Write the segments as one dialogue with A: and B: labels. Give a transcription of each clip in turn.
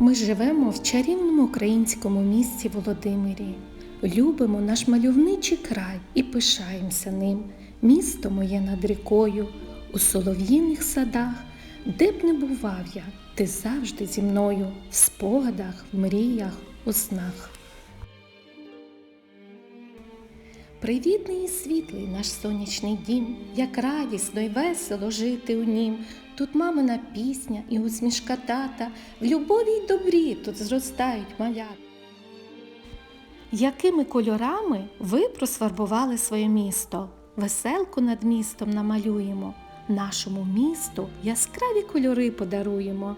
A: Ми живемо в чарівному українському місті Володимирі. Любимо наш мальовничий край і пишаємося ним. Місто моє над рікою, у солов'їних садах, де б не бував я, ти завжди зі мною, в спогадах, в мріях, у снах. Привітний і світлий наш сонячний дім, як радісно й весело жити у нім. Тут мамина пісня і усмішка тата, в любові й добрі тут зростають малята. Якими кольорами ви просфарбували своє місто? Веселку над містом намалюємо, нашому місту яскраві кольори подаруємо.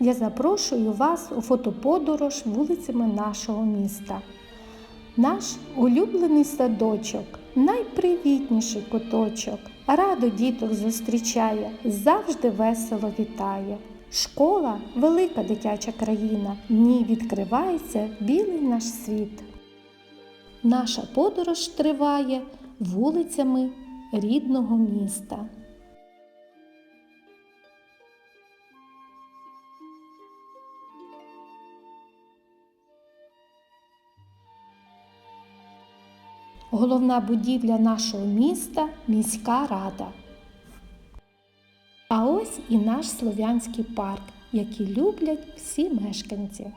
A: Я запрошую вас у фотоподорож вулицями нашого міста. Наш улюблений садочок, найпривітніший куточок, радо діток зустрічає, завжди весело вітає. Школа велика дитяча країна, в ній відкривається білий наш світ. Наша подорож триває вулицями рідного міста. Головна будівля нашого міста міська рада. А ось і наш слов'янський парк, який люблять всі мешканці.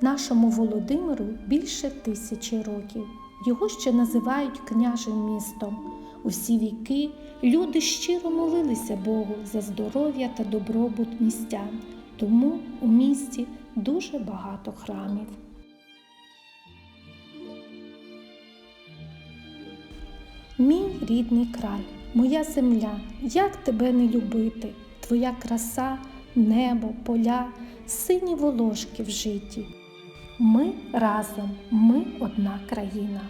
A: Нашому Володимиру більше тисячі років. Його ще називають княжим містом. Усі віки люди щиро молилися Богу за здоров'я та добробут містян, тому у місті дуже багато храмів. Мій рідний край, моя земля, як тебе не любити, твоя краса, небо, поля, сині волошки в житті. Ми разом, ми одна країна.